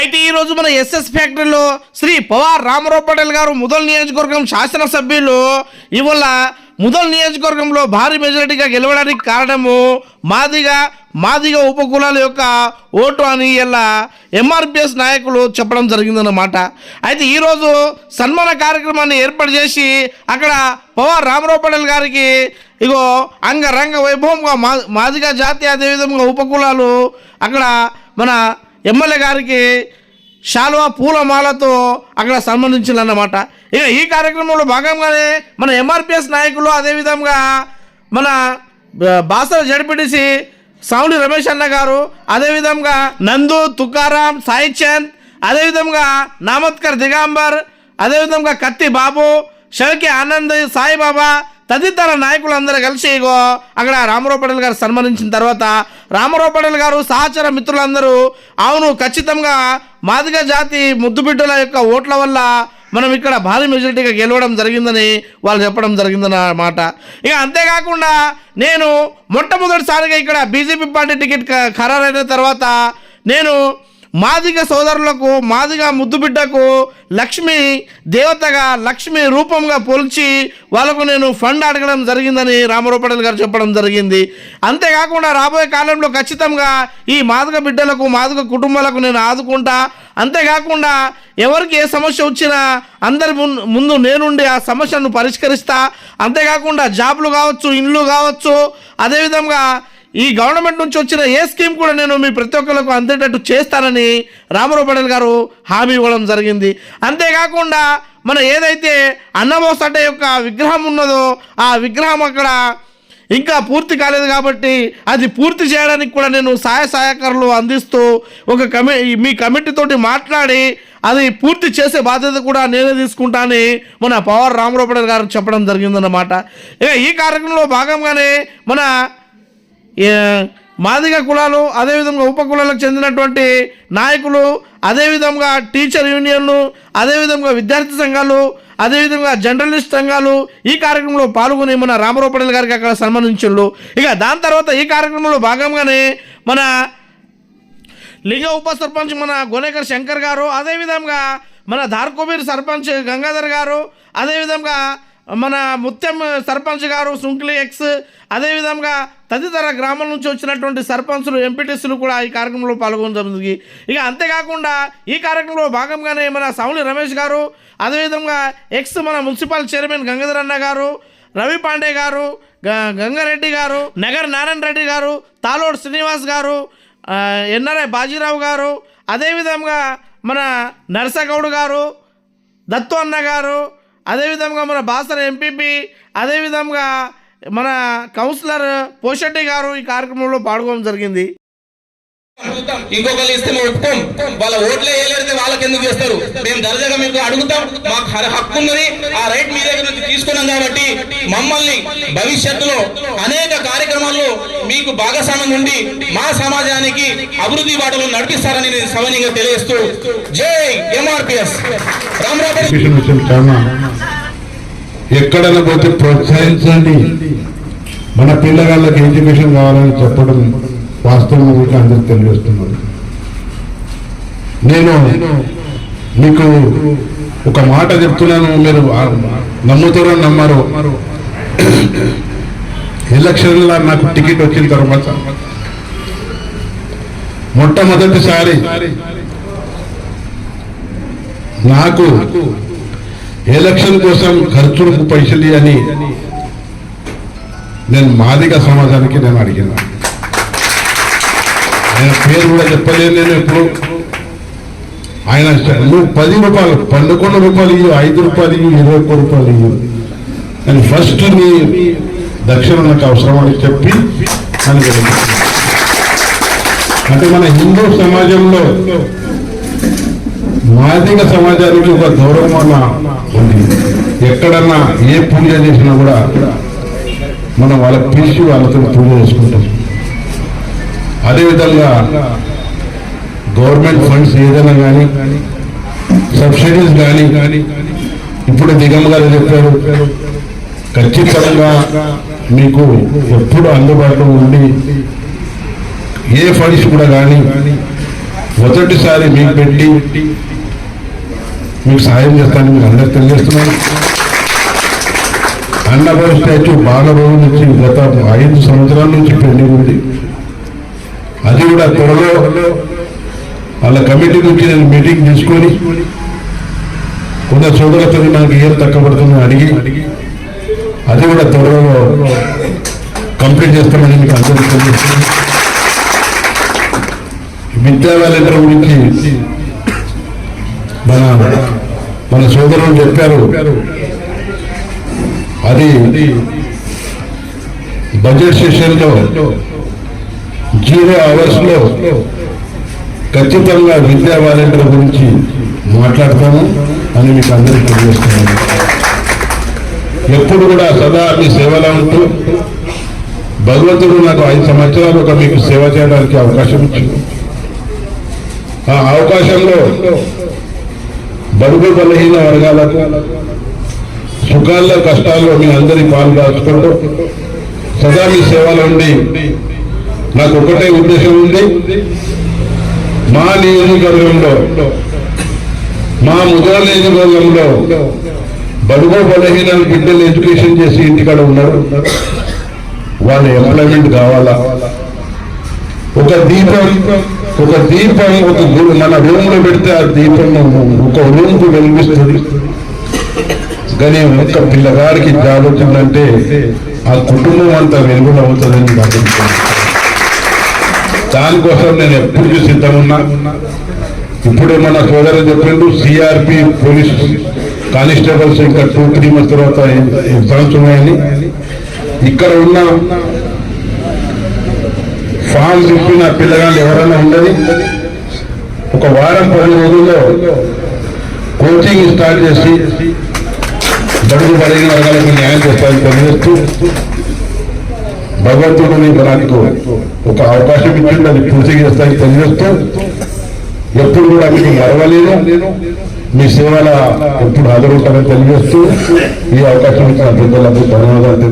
అయితే ఈరోజు మన ఎస్ఎస్ ఫ్యాక్టరీలో శ్రీ పవార్ రామారావు పటేల్ గారు ముదల్ నియోజకవర్గం శాసనసభ్యులు ఇవాళ ముదల్ నియోజకవర్గంలో భారీ మెజారిటీగా గెలవడానికి కారణము మాదిగా మాదిగ ఉపకులాల యొక్క ఓటు అని ఇలా ఎంఆర్పిఎస్ నాయకులు చెప్పడం జరిగిందన్నమాట. అయితే ఈరోజు సన్మాన కార్యక్రమాన్ని ఏర్పాటు చేసి అక్కడ పవార్ రామారావు పటేల్ గారికి ఇగో అంగరంగ వైభవంగా మా మాదిగ జాతి అదేవిధంగా ఉపకులాలు అక్కడ మన ఎమ్మెల్యే గారికి శాలువా పూలమాలతో అక్కడ సన్మానించాలన్నమాట ఇక ఈ కార్యక్రమంలో భాగంగానే మన ఎంఆర్పిఎస్ నాయకులు అదేవిధంగా మన బాసర జడిపిడిసి సావులి రమేష్ అన్న గారు అదేవిధంగా నందు తుకారాం సాయి చంద్ అదేవిధంగా నామత్కర్ దిగాంబర్ అదేవిధంగా కత్తి బాబు షౌకి ఆనంద్ సాయిబాబా తదితర నాయకులందరూ కలిసి ఇగో అక్కడ రామారావు పటేల్ గారు సన్మానించిన తర్వాత రామారావు పటేల్ గారు సహచర మిత్రులందరూ అవును ఖచ్చితంగా మాదిగ జాతి ముద్దుబిడ్డల యొక్క ఓట్ల వల్ల మనం ఇక్కడ భారీ మెజారిటీగా గెలవడం జరిగిందని వాళ్ళు చెప్పడం జరిగిందన్నమాట ఇక అంతేకాకుండా నేను మొట్టమొదటిసారిగా ఇక్కడ బీజేపీ పార్టీ టికెట్ ఖరారైన తర్వాత నేను మాదిగ సోదరులకు మాదిగ ముద్దుబిడ్డకు లక్ష్మి దేవతగా లక్ష్మి రూపంగా పోల్చి వాళ్ళకు నేను ఫండ్ అడగడం జరిగిందని రామారావు గారు చెప్పడం జరిగింది. అంతేకాకుండా రాబోయే కాలంలో ఖచ్చితంగా ఈ మాదిగ బిడ్డలకు మాదిగ కుటుంబాలకు నేను ఆదుకుంటా. అంతేకాకుండా ఎవరికి ఏ సమస్య వచ్చినా అందరి ముందు ముందు నేనుండి ఆ సమస్యను పరిష్కరిస్తా. అంతేకాకుండా జాబ్లు కావచ్చు ఇండ్లు కావచ్చు అదేవిధంగా ఈ గవర్నమెంట్ నుంచి వచ్చిన ఏ స్కీమ్ కూడా నేను మీ ప్రతి ఒక్కరికి అందేటట్టు చేస్తానని రామారావు పటేల్ గారు హామీ ఇవ్వడం జరిగింది. అంతేకాకుండా మన ఏదైతే అన్నబోసట యొక్క విగ్రహం ఉన్నదో ఆ విగ్రహం అక్కడ ఇంకా పూర్తి కాలేదు కాబట్టి అది పూర్తి చేయడానికి కూడా నేను సహాయ సహకారాలు అందిస్తూ ఒక కమి మీ కమిటీతోటి మాట్లాడి అది పూర్తి చేసే బాధ్యత కూడా నేనే తీసుకుంటానని మన పవర్ రామారావు గారు చెప్పడం జరిగిందన్నమాట. ఇక ఈ కార్యక్రమంలో భాగంగానే మన మాదిగ కులాలు అదేవిధంగా ఉప కులాలకు చెందినటువంటి నాయకులు అదేవిధంగా టీచర్ యూనియన్లు అదేవిధంగా విద్యార్థి సంఘాలు అదేవిధంగా జర్నలిస్ట్ సంఘాలు ఈ కార్యక్రమంలో పాల్గొని మన రామారావు పటేల్ గారికి అక్కడ సన్మానించుళ్ళు ఇక దాని తర్వాత ఈ కార్యక్రమంలో భాగంగానే మన లింగ ఉప సర్పంచ్ మన గోనేకర్ శంకర్ గారు అదేవిధంగా మన ధార్కోబీర్ సర్పంచ్ గంగాధర్ గారు అదేవిధంగా మన ముత్యం సర్పంచ్ గారు సుంక్లి ఎక్స్ అదేవిధంగా తదితర గ్రామం నుంచి వచ్చినటువంటి సర్పంచులు ఎంపీటీసీలు కూడా ఈ కార్యక్రమంలో పాల్గొనడం ఇక అంతేకాకుండా ఈ కార్యక్రమంలో భాగంగానే మన సౌలి రమేష్ గారు అదేవిధంగా ఎక్స్ మన మున్సిపల్ చైర్మన్ గంగాధర్ అన్న గారు రవి పాండే గారు గ- గంగారెడ్డి గారు నగర్ నారాయణ రెడ్డి గారు తాలోడ్ శ్రీనివాస్ గారు ఎన్ఆర్ఐ బాజీరావు గారు అదేవిధంగా మన నరసగౌడ్ గారు దత్తు అన్న గారు అదేవిధంగా మన బాసర ఎంపీపీ అదేవిధంగా మన కౌన్సిలర్ పోషెట్టి గారు ఈ కార్యక్రమంలో పాల్గొనడం జరిగింది. ఇంకొకరు ఇస్తే మేము ఒప్పుకోం. వాళ్ళ ఓట్లే వేయలేడితే వాళ్ళకి ఎందుకు చేస్తారు? మేము దర్జాగా మీకు అడుగుతాం. మాకు హక్కు ఉన్నది. ఆ రైట్ మీ దగ్గర నుంచి తీసుకున్నాం కాబట్టి మమ్మల్ని భవిష్యత్తులో అనేక కార్యక్రమాల్లో మీకు భాగస్వామ్యం ఉండి మా సమాజానికి అభివృద్ధి బాటలో నడిపిస్తారని నేను సవనీయంగా తెలియజేస్తూ జై ఎంఆర్పిఎస్. ఎక్కడైనా పోతే ప్రోత్సహించండి. మన పిల్లగాళ్ళకి ఎడ్యుకేషన్ కావాలని చెప్పడం వాస్తవం కూడా అందరికి తెలియజేస్తున్నారు నేను మీకు ఒక మాట చెప్తున్నాను మీరు నమ్ముతారో నమ్మరు. ఎలక్షన్లో నాకు టికెట్ వచ్చిన తర్వాత మొట్టమొదటిసారి నాకు ఎలక్షన్ కోసం ఖర్చులకు పైసలు అని నేను మాదిగ సమాజానికి నేను అడిగినాను ఆయన పేరు కూడా చెప్పలేదు నేను ఎప్పుడు. ఆయన నువ్వు పది రూపాయలు పన్నెండు రూపాయలు ఇవ్వు ఐదు రూపాయలు ఇవ్వు ఇరవై ఒక్క రూపాయలు ఇవ్వు అని ఫస్ట్ నీ దక్షిణ నాకు అవసరం అని చెప్పి అని అంటే మన హిందూ సమాజంలో మాదిక సమాజానికి ఒక గౌరవం అన్న ఉంది. ఎక్కడన్నా ఏ పూజ చేసినా కూడా మనం వాళ్ళకి పిలిచి వాళ్ళతో పూజ చేసుకుంటాం. అదేవిధంగా గవర్నమెంట్ ఫండ్స్ ఏదైనా కానీ సబ్సిడీస్ కానీ ఇప్పుడు దిగమ్మ గారు చెప్పారు ఖచ్చితంగా మీకు ఎప్పుడు అందుబాటులో ఉండి ఏ ఫండ్స్ కూడా కానీ మొదటిసారి మీకు పెట్టి మీకు సాయం చేస్తానని మీకు అందరికి తెలియజేస్తున్నాను. అన్నభవ స్టాచ్యూ బాగా రోజుల నుంచి గత ఐదు సంవత్సరాల నుంచి పెండింగ్ ఉంది అది కూడా త్వరలో వాళ్ళ కమిటీ నుంచి నేను మీటింగ్ తీసుకొని కొందరు సోదరులతో నాకు ఏం తక్కబడుతుందో అడిగి అది కూడా త్వరలో కంప్లీట్ చేస్తామని మీకు అందరికీ తెలియజేస్తుంది విద్యా వాలంటీర్ గురించి మన మన సోదరులు చెప్పారు. అది బడ్జెట్ సెషన్లో జీరో అవర్స్లో ఖచ్చితంగా విద్యా వాలంటీర్ గురించి మాట్లాడతాము అని మీకు అందరికీ తెలియజేస్తున్నాను. ఎప్పుడు కూడా సదా మీ సేవలో ఉంటూ భగవంతుడు నాకు ఐదు సంవత్సరాలు ఒక మీకు సేవ చేయడానికి అవకాశం ఇచ్చింది ఆ అవకాశంలో బడుగు బలహీన వర్గాలకు సుఖాల్లో కష్టాల్లో మీ అందరి పాలు దాచుకుంటూ సదా మీ సేవలో ఉండి నాకు ఒకటే ఉద్దేశం ఉంది. మా నియోజకవర్గంలో మా ముద్ర నియోజకవర్గంలో బడుగో బలహీన బిడ్డలు ఎడ్యుకేషన్ చేసి ఇంటికాడ ఉన్నారు. వాళ్ళ ఎంప్లాయ్మెంట్ కావాలా? ఒక దీపం ఒక దీపం ఒక మన రూమ్లో పెడితే ఆ దీపం ఒక రూమ్కు వెలిపిస్తుంది కానీ ఒక్క పిల్లగాడికి జాబ్ వచ్చిందంటే ఆ కుటుంబం అంతా వెలుగులో అవుతుందని నాకు దానికోసం నేను ఎప్పుడు సిద్ధమున్నా ఇప్పుడే మన సోదరు చెప్పిండు సిఆర్పి పోలీస్ కానిస్టేబుల్స్ ఇంకా టూ త్రీ మంత్స్ తర్వాత ఎగ్జామ్స్ ఉన్నాయని. ఇక్కడ ఉన్న ఫామ్ నింపిన పిల్లగాళ్ళు ఎవరైనా ఉండని ఒక వారం పది రోజుల్లో కోచింగ్ స్టార్ట్ చేసి బడుగు బడిన వర్గాలకు న్యాయం చేస్తారని పనిచేస్తూ భగవంతుడిని మనకు ఒక అవకాశం ఇచ్చింది అది పూర్తి చేస్తానని తెలియజేస్తూ ఎప్పుడు కూడా మీకు మరవలేదు. మీ సేవల ఎప్పుడు హాజరవుతారని తెలియజేస్తూ ఈ అవకాశం ఇచ్చిన పెద్దలకు ధన్యవాదాలు.